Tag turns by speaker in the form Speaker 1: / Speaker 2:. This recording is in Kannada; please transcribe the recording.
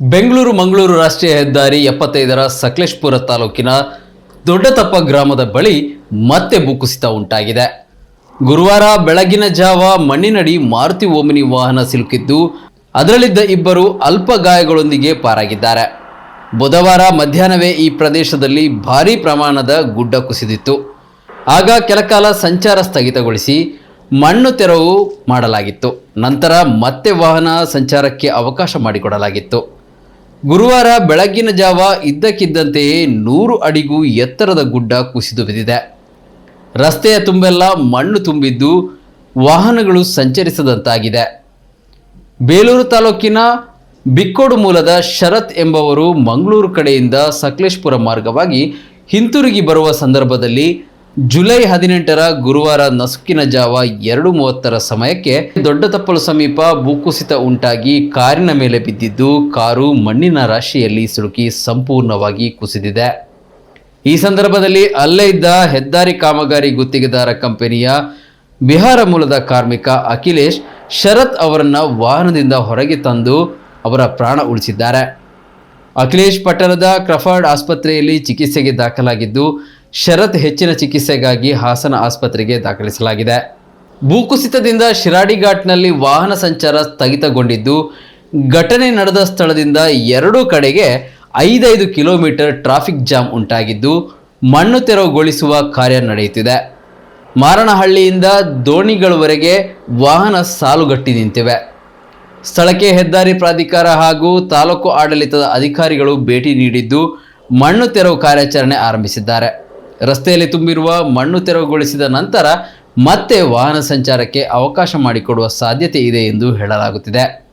Speaker 1: ಬೆಂಗಳೂರು ಮಂಗಳೂರು ರಾಷ್ಟ್ರೀಯ ಹೆದ್ದಾರಿ ಎಪ್ಪತ್ತೈದರ ಸಕಲೇಶ್ಪುರ ತಾಲೂಕಿನ ದೊಡ್ಡತಪ್ಪ ಗ್ರಾಮದ ಬಳಿ ಮತ್ತೆ ಭೂಕುಸಿತ ಉಂಟಾಗಿದೆ. ಗುರುವಾರ ಬೆಳಗಿನ ಜಾವ ಮಣ್ಣಿನಡಿ ಮಾರುತಿ ಓಮಿನಿ ವಾಹನ ಸಿಲುಕಿದ್ದು, ಅದರಲ್ಲಿದ್ದ ಇಬ್ಬರು ಅಲ್ಪ ಗಾಯಗಳೊಂದಿಗೆ ಪಾರಾಗಿದ್ದಾರೆ. ಬುಧವಾರ ಮಧ್ಯಾಹ್ನವೇ ಈ ಪ್ರದೇಶದಲ್ಲಿ ಭಾರೀ ಪ್ರಮಾಣದ ಗುಡ್ಡ ಕುಸಿದಿತ್ತು. ಆಗ ಕೆಲಕಾಲ ಸಂಚಾರ ಸ್ಥಗಿತಗೊಳಿಸಿ ಮಣ್ಣು ತೆರವು ಮಾಡಲಾಗಿತ್ತು. ನಂತರ ಮತ್ತೆ ವಾಹನ ಸಂಚಾರಕ್ಕೆ ಅವಕಾಶ ಮಾಡಿಕೊಡಲಾಗಿತ್ತು. ಗುರುವಾರ ಬೆಳಗ್ಗಿನ ಜಾವ ಇದ್ದಕ್ಕಿದ್ದಂತೆಯೇ ನೂರು ಅಡಿಗೂ ಎತ್ತರದ ಗುಡ್ಡ ಕುಸಿದು ಬಿದ್ದಿದೆ. ರಸ್ತೆಯ ತುಂಬೆಲ್ಲ ಮಣ್ಣು ತುಂಬಿದ್ದು ವಾಹನಗಳು ಸಂಚರಿಸದಂತಾಗಿದೆ. ಬೇಲೂರು ತಾಲೂಕಿನ ಬಿಕ್ಕೋಡು ಮೂಲದ ಶರತ್ ಎಂಬವರು ಮಂಗಳೂರು ಕಡೆಯಿಂದ ಸಕಲೇಶ್ಪುರ ಮಾರ್ಗವಾಗಿ ಹಿಂತಿರುಗಿ ಬರುವ ಸಂದರ್ಭದಲ್ಲಿ ಜುಲೈ ಹದಿನೆಂಟರ ಗುರುವಾರ ನಸುಕಿನ ಜಾವ ಎರಡು ಮೂವತ್ತರ ಸಮಯಕ್ಕೆ ದೊಡ್ಡ ತಪ್ಪಲು ಸಮೀಪ ಭೂಕುಸಿತ ಉಂಟಾಗಿ ಕಾರಿನ ಮೇಲೆ ಬಿದ್ದಿದ್ದು ಕಾರು ಮಣ್ಣಿನ ರಾಶಿಯಲ್ಲಿ ಸಿಲುಕಿ ಸಂಪೂರ್ಣವಾಗಿ ಕುಸಿದಿದೆ. ಈ ಸಂದರ್ಭದಲ್ಲಿ ಅಲ್ಲೇ ಇದ್ದ ಹೆದ್ದಾರಿ ಕಾಮಗಾರಿ ಗುತ್ತಿಗೆದಾರ ಕಂಪನಿಯ ಬಿಹಾರ ಮೂಲದ ಕಾರ್ಮಿಕ ಅಖಿಲೇಶ್ ಶರತ್ ಅವರನ್ನ ವಾಹನದಿಂದ ಹೊರಗೆ ತಂದು ಅವರ ಪ್ರಾಣ ಉಳಿಸಿದ್ದಾರೆ. ಅಖಿಲೇಶ್ ಪಟ್ಟಣದ ಕ್ರಫರ್ಡ್ ಆಸ್ಪತ್ರೆಯಲ್ಲಿ ಚಿಕಿತ್ಸೆಗೆ ದಾಖಲಾಗಿದ್ದು ಶರತ್ ಹೆಚ್ಚಿನ ಚಿಕಿತ್ಸೆಗಾಗಿ ಹಾಸನ ಆಸ್ಪತ್ರೆಗೆ ದಾಖಲಿಸಲಾಗಿದೆ. ಭೂಕುಸಿತದಿಂದ ಶಿರಾಡಿಘಾಟ್ನಲ್ಲಿ ವಾಹನ ಸಂಚಾರ ಸ್ಥಗಿತಗೊಂಡಿದ್ದು, ಘಟನೆ ನಡೆದ ಸ್ಥಳದಿಂದ ಎರಡೂ ಕಡೆಗೆ ಐದೈದು ಕಿಲೋಮೀಟರ್ ಟ್ರಾಫಿಕ್ ಜಾಮ್ ಉಂಟಾಗಿದ್ದು, ಮಣ್ಣು ತೆರವುಗೊಳಿಸುವ ಕಾರ್ಯ ನಡೆಯುತ್ತಿದೆ. ಮಾರಣಹಳ್ಳಿಯಿಂದ ದೋಣಿಗಳವರೆಗೆ ವಾಹನ ಸಾಲುಗಟ್ಟಿ ನಿಂತಿವೆ. ಸ್ಥಳಕ್ಕೆ ಹೆದ್ದಾರಿ ಪ್ರಾಧಿಕಾರ ಹಾಗೂ ತಾಲೂಕು ಆಡಳಿತದ ಅಧಿಕಾರಿಗಳು ಭೇಟಿ ನೀಡಿದ್ದು, ಮಣ್ಣು ತೆರವು ಕಾರ್ಯಾಚರಣೆ ಆರಂಭಿಸಿದ್ದಾರೆ. ರಸ್ತೆಯಲ್ಲಿ ತುಂಬಿರುವ ಮಣ್ಣು ತೆರವುಗೊಳಿಸಿದ ನಂತರ ಮತ್ತೆ ವಾಹನ ಸಂಚಾರಕ್ಕೆ ಅವಕಾಶ ಮಾಡಿಕೊಡುವ ಸಾಧ್ಯತೆ ಇದೆ ಎಂದು ಹೇಳಲಾಗುತ್ತಿದೆ.